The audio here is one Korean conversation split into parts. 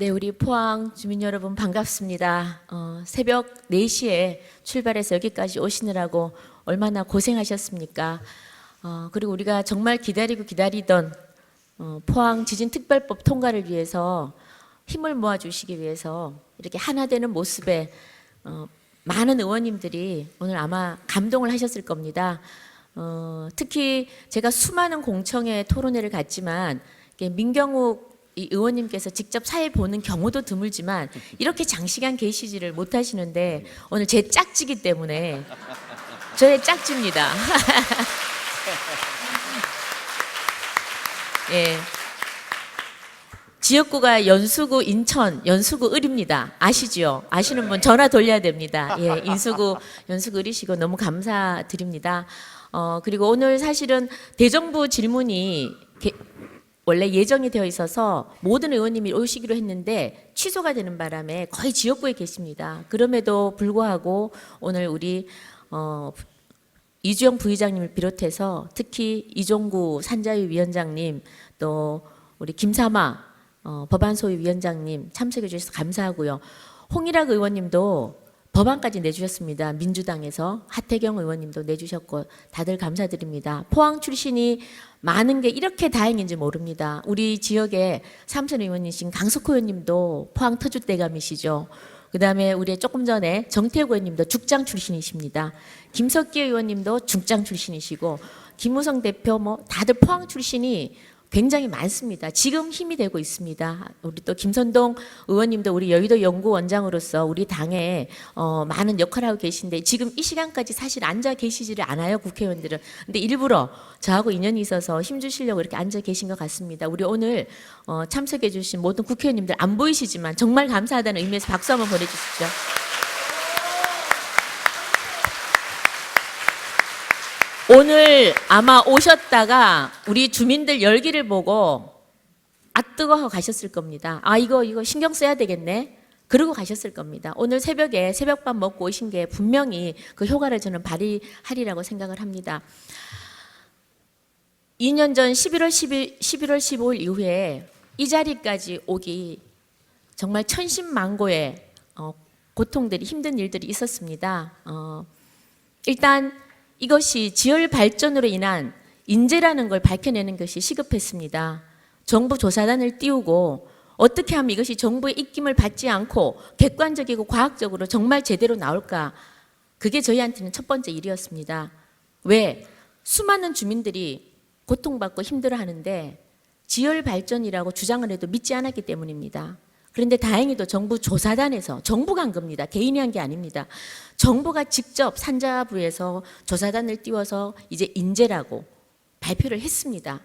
네, 우리 포항 주민 여러분 반갑습니다. 어, 새벽 4시에 출발해서 여기까지 오시느라고 얼마나 고생하셨습니까? 어, 그리고 우리가 정말 기다리고 기다리던 어, 포항 지진 특별법 통과를 위해서 힘을 모아 주시기 위해서 이렇게 하나 되는 모습에 어, 많은 의원님들이 오늘 아마 감동을 하셨을 겁니다. 어, 특히 제가 수많은 공청회 토론회를 갔지만 민경욱 이 의원님께서 직접 사회 보는 경우도 드물지만 이렇게 장시간 계시지를 못하시는데 오늘 제 짝지기 때문에 저의 짝지입니다. 예. 지역구가 연수구 인천, 연수구 을입니다. 아시죠? 아시는 분 전화 돌려야 됩니다. 예, 인수구, 연수구 을이시고 너무 감사드립니다. 어, 그리고 오늘 사실은 대정부 질문이 게- 원래 예정이 되어 있어서 모든 의원님이 오시기로 했는데 취소가 되는 바람에 거의 지역구에 계십니다. 그럼에도 불구하고 오늘 우리 어, 이주영 부의장님을 비롯해서 특히 이종구 산자위 위원장님 또 우리 김사마 어, 법안소위 위원장님 참석해 주셔서 감사하고요. 홍일학 의원님도 법안까지 내주셨습니다. 민주당에서 하태경 의원님도 내주셨고 다들 감사드립니다. 포항 출신이 많은 게 이렇게 다행인지 모릅니다. 우리 지역에 삼선 의원이신 강석호 의원님도 포항 터주 대감이시죠. 그다음에 우리 조금 전에 정태구 의원님도 죽장 출신이십니다. 김석기 의원님도 죽장 출신이시고 김우성 대표 뭐 다들 포항 출신이 굉장히 많습니다. 지금 힘이 되고 있습니다. 우리 또 김선동 의원님도 우리 여의도 연구원장으로서 우리 당에 어, 많은 역할을 하고 계신데 지금 이 시간까지 사실 앉아 계시지를 않아요 국회의원들은. 근데 일부러 저하고 인연이 있어서 힘 주시려고 이렇게 앉아 계신 것 같습니다. 우리 오늘 어, 참석해 주신 모든 국회의원님들 안 보이시지만 정말 감사하다는 의미에서 박수 한번 보내주시죠. 오늘 아마 오셨다가 우리 주민들 열기를 보고 아 뜨거워 가셨을 겁니다. 아 이거 이거 신경 써야 되겠네. 그러고 가셨을 겁니다. 오늘 새벽에 새벽밥 먹고 오신 게 분명히 그 효과를 저는 발휘하리라고 생각을 합니다. 2년 전 11월 10일, 11월 15일 이후에 이 자리까지 오기 정말 천신만고의 어, 고통들이 힘든 일들이 있었습니다. 어, 일단 이것이 지열 발전으로 인한 인재라는 걸 밝혀내는 것이 시급했습니다. 정부 조사단을 띄우고 어떻게 하면 이것이 정부의 입김을 받지 않고 객관적이고 과학적으로 정말 제대로 나올까? 그게 저희한테는 첫 번째 일이었습니다. 왜? 수많은 주민들이 고통받고 힘들어 하는데 지열 발전이라고 주장을 해도 믿지 않았기 때문입니다. 그런데 다행히도 정부 조사단에서 정부가 한 겁니다. 개인이 한 게 아닙니다. 정부가 직접 산자부에서 조사단을 띄워서 이제 인재라고 발표를 했습니다.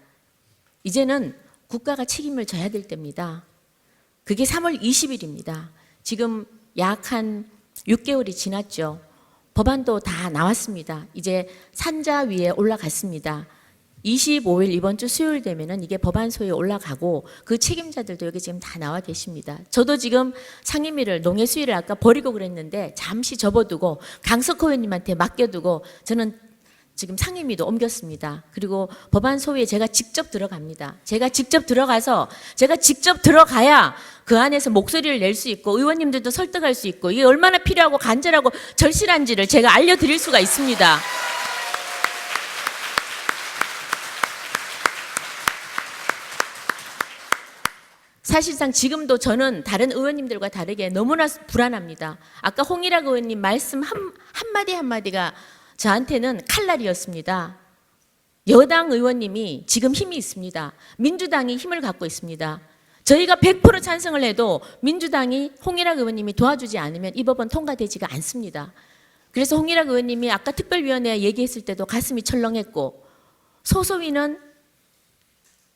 이제는 국가가 책임을 져야 될 때입니다. 그게 3월 20일입니다. 지금 약 한 6개월이 지났죠. 법안도 다 나왔습니다. 이제 산자 위에 올라갔습니다. 25일 이번 주 수요일 되면은 이게 법안소에 올라가고 그 책임자들도 여기 지금 다 나와 계십니다. 저도 지금 상임위를 농해 수위를 아까 버리고 그랬는데 잠시 접어두고 강석호 의원님한테 맡겨두고 저는 지금 상임위도 옮겼습니다. 그리고 법안 소위에 제가 직접 들어갑니다. 제가 직접 들어가서 제가 직접 들어가야 그 안에서 목소리를 낼 수 있고 의원님들도 설득할 수 있고 이게 얼마나 필요하고 간절하고 절실한지를 제가 알려드릴 수가 있습니다. 사실상 지금도 저는 다른 의원님들과 다르게 너무나 불안합니다. 아까 홍일학 의원님 말씀 한, 한마디 한마디가 저한테는 칼날이었습니다. 여당 의원님이 지금 힘이 있습니다. 민주당이 힘을 갖고 있습니다. 저희가 100% 찬성을 해도 민주당이 홍일학 의원님이 도와주지 않으면 이 법은 통과되지가 않습니다. 그래서 홍일학 의원님이 아까 특별위원회 얘기했을 때도 가슴이 철렁했고 소소위는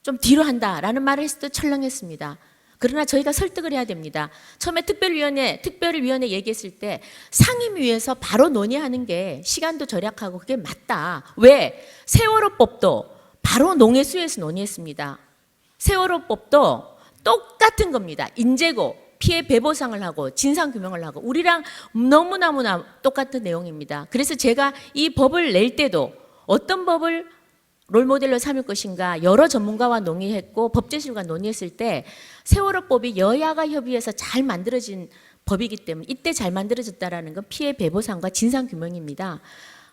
좀 뒤로 한다라는 말을 했을 때 철렁했습니다. 그러나 저희가 설득을 해야 됩니다. 처음에 특별위원회, 특별위원회 얘기했을 때 상임위에서 바로 논의하는 게 시간도 절약하고 그게 맞다. 왜? 세월호법도 바로 농해수에서 논의했습니다. 세월호법도 똑같은 겁니다. 인재고 피해 배보상을 하고 진상 규명을 하고 우리랑 너무너무나 똑같은 내용입니다. 그래서 제가 이 법을 낼 때도 어떤 법을 롤모델로 삼을 것인가 여러 전문가와 논의했고 법제실과 논의했을 때 세월호법이 여야가 협의해서 잘 만들어진 법이기 때문에 이때 잘 만들어졌다라는 건 피해 배보상과 진상 규명입니다.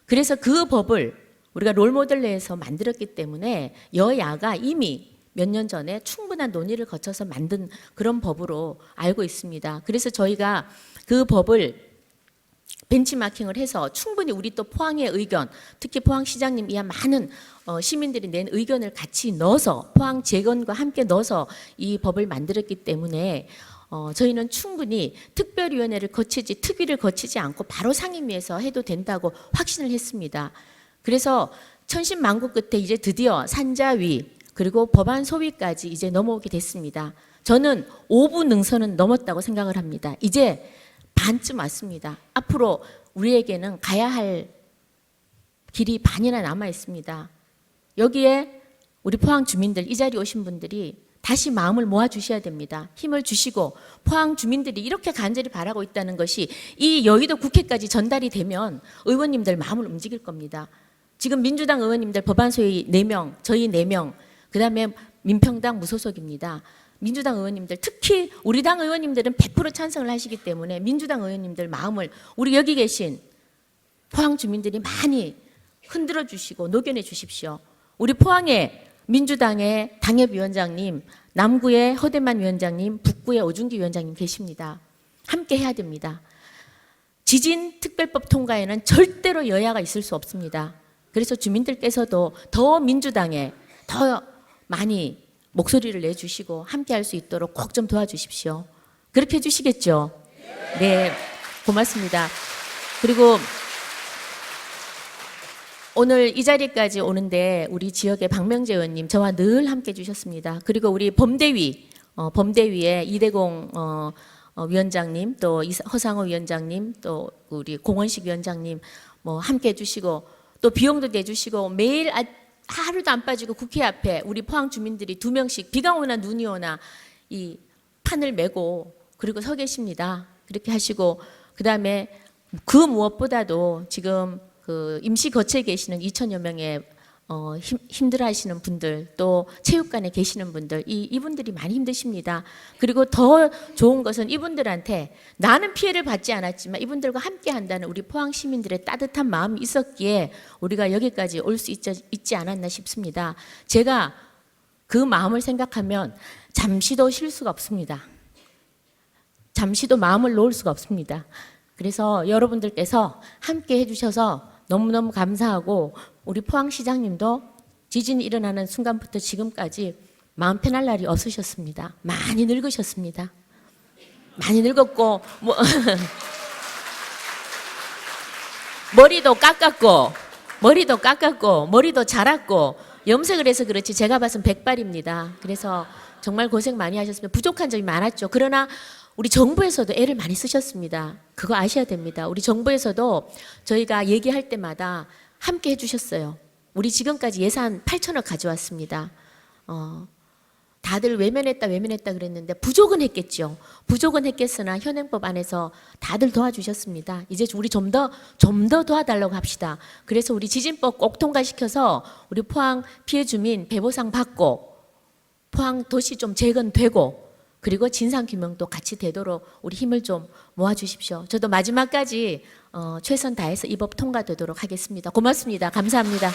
그래서 그 법을 우리가 롤모델 내에서 만들었기 때문에 여야가 이미 몇 년 전에 충분한 논의를 거쳐서 만든 그런 법으로 알고 있습니다. 그래서 저희가 그 법을 벤치마킹을 해서 충분히 우리 또 포항의 의견, 특히 포항 시장님 이하 많은 어, 시민들이 낸 의견을 같이 넣어서 포항 재건과 함께 넣어서 이 법을 만들었기 때문에 어, 저희는 충분히 특별위원회를 거치지 특위를 거치지 않고 바로 상임위에서 해도 된다고 확신을 했습니다. 그래서 천신만고 끝에 이제 드디어 산자위 그리고 법안 소위까지 이제 넘어오게 됐습니다. 저는 5부 능선은 넘었다고 생각을 합니다. 이제 반쯤 왔습니다. 앞으로 우리에게는 가야 할 길이 반이나 남아 있습니다. 여기에 우리 포항 주민들 이 자리에 오신 분들이 다시 마음을 모아 주셔야 됩니다. 힘을 주시고 포항 주민들이 이렇게 간절히 바라고 있다는 것이 이 여의도 국회까지 전달이 되면 의원님들 마음을 움직일 겁니다. 지금 민주당 의원님들 법안 소위 4명, 저희 4명, 그 다음에 민평당 무소속입니다. 민주당 의원님들 특히 우리 당 의원님들은 100% 찬성을 하시기 때문에 민주당 의원님들 마음을 우리 여기 계신 포항 주민들이 많이 흔들어 주시고 녹여내 주십시오. 우리 포항의 민주당의 당협위원장님, 남구의 허대만 위원장님, 북구의 오준기 위원장님 계십니다. 함께 해야 됩니다. 지진 특별법 통과에는 절대로 여야가 있을 수 없습니다. 그래서 주민들께서도 더 민주당에 더 많이 목소리를 내주시고 함께 할 수 있도록 꼭 좀 도와주십시오. 그렇게 해주시겠죠? 네, 고맙습니다. 그리고 오늘 이 자리까지 오는데 우리 지역의 박명재 의원님 저와 늘 함께 해주셨습니다. 그리고 우리 범대위 어, 범대위의 이대공 어, 어, 위원장님 또 허상호 위원장님 또 우리 공원식 위원장님 뭐 함께 해주시고 또 비용도 내주시고 매일 아, 하루도 안 빠지고 국회 앞에 우리 포항 주민들이 두 명씩 비가 오나 눈이 오나 이 판을 메고 그리고 서 계십니다. 그렇게 하시고 그다음에 그 무엇보다도 지금 그 임시 거처에 계시는 2천여 명의 어, 힘, 힘들어하시는 분들 또 체육관에 계시는 분들 이 이분들이 많이 힘드십니다. 그리고 더 좋은 것은 이분들한테 나는 피해를 받지 않았지만 이분들과 함께 한다는 우리 포항 시민들의 따뜻한 마음이 있었기에 우리가 여기까지 올 수 있지 않았나 싶습니다. 제가 그 마음을 생각하면 잠시도 쉴 수가 없습니다. 잠시도 마음을 놓을 수가 없습니다. 그래서 여러분들께서 함께 해주셔서 너무너무 감사하고 우리 포항시장님도 지진이 일어나는 순간부터 지금까지 마음 편할 날이 없으셨습니다. 많이 늙으셨습니다. 많이 늙었고 뭐 머리도 깎았고 머리도 깎았고 머리도 자랐고 염색을 해서 그렇지 제가 봐선 백발입니다. 그래서 정말 고생 많이 하셨습니다. 부족한 점이 많았죠. 그러나 우리 정부에서도 애를 많이 쓰셨습니다. 그거 아셔야 됩니다. 우리 정부에서도 저희가 얘기할 때마다 함께 해주셨어요. 우리 지금까지 예산 8천억 가져왔습니다. 어, 다들 외면했다 외면했다 그랬는데 부족은 했겠죠. 부족은 했겠으나 현행법 안에서 다들 도와주셨습니다. 이제 우리 좀 더 좀 더 도와달라고 합시다. 그래서 우리 지진법 꼭 통과시켜서 우리 포항 피해 주민 배보상 받고 포항 도시 좀 재건되고 그리고 진상 규명도 같이 되도록 우리 힘을 좀 모아 주십시오. 저도 마지막까지 어, 최선 다해서 이 법 통과되도록 하겠습니다. 고맙습니다. 감사합니다.